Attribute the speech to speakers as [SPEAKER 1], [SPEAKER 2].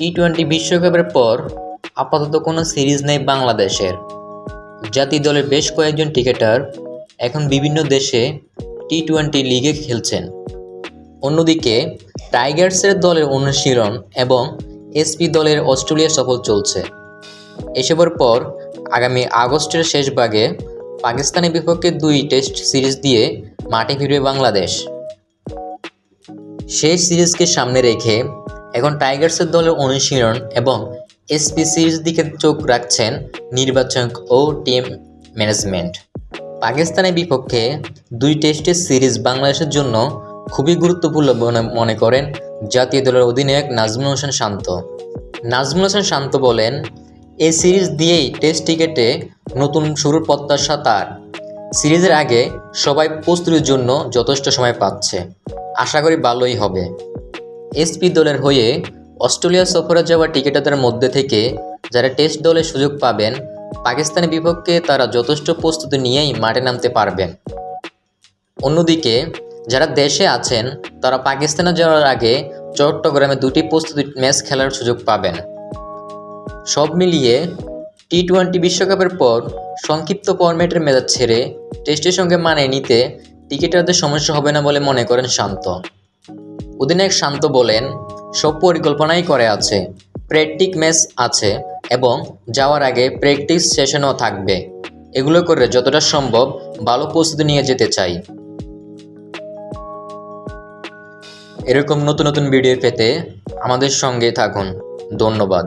[SPEAKER 1] T twenty বিশ্বকাপের পর আপাতত কোনো সিরিজ নেই বাংলাদেশের। জাতীয় দলের বেশ কয়েকজন ক্রিকেটার এখন বিভিন্ন দেশে টি টোয়েন্টি লিগে খেলছেন। অন্যদিকে টাইগার্সের দলের অনুশীলন এবং এসপি দলের অস্ট্রেলিয়া সফর চলছে। এসবের পর আগামী আগস্টের শেষ ভাগে পাকিস্তানের বিপক্ষে দুই টেস্ট সিরিজ দিয়ে মাঠে ফিরবে বাংলাদেশ। সেই সিরিজকে সামনে রেখে এখন টাইগার্সের দলের অনুশীলন এবং এসপি সিরিজ দিকে চোখ রাখছেন নির্বাচক ও টিম ম্যানেজমেন্ট। পাকিস্তানের বিপক্ষে দুই টেস্টের সিরিজ বাংলাদেশের জন্য খুবই গুরুত্বপূর্ণ মনে করেন জাতীয় দলের অধিনায়ক নাজমুল হোসেন শান্ত। নাজমুল হোসেন শান্ত বলেন এই সিরিজ দিয়েই টেস্ট ক্রিকেটে নতুন শুরুর প্রত্যাশা তার। সিরিজের আগে সবাই প্রস্তুতির জন্য যথেষ্ট সময় পাচ্ছে। আশা করি ভালোই হবে। এসপি দলের হয়ে অস্ট্রেলিয়া সফরে যাওয়া টিকেটারদের মধ্যে থেকে যারা টেস্ট দলে সুযোগ পাবেন, পাকিস্তানের বিপক্ষে তারা যথেষ্ট প্রস্তুতি নিয়েই মাঠে নামতে পারবেন। অন্যদিকে, যারা দেশে আছেন, তারা পাকিস্তানে যাওয়ার আগে চট্টগ্রামে দুটি প্রস্তুতি ম্যাচ খেলার সুযোগ পাবেন। সব মিলিয়ে টি টোয়েন্টি বিশ্বকাপের পর সংক্ষিপ্ত ফরম্যাটের মেজাজ ছেড়ে টেস্টের সঙ্গে মানিয়ে নিতে টিকিটারদের সমস্যা হবে না বলে মনে করেন শান্ত। অধিনায়ক শান্ত বলেন, সব পরিকল্পনাই করে আছে, প্র্যাকটিক ম্যাচ আছে এবং যাওয়ার আগে প্র্যাকটিস সেশনও থাকবে। এগুলো করে যতটা সম্ভব ভালো প্রস্তুতি নিয়ে যেতে চাই। এরকম নতুন নতুন ভিডিও পেতে আমাদের সঙ্গে থাকুন। ধন্যবাদ।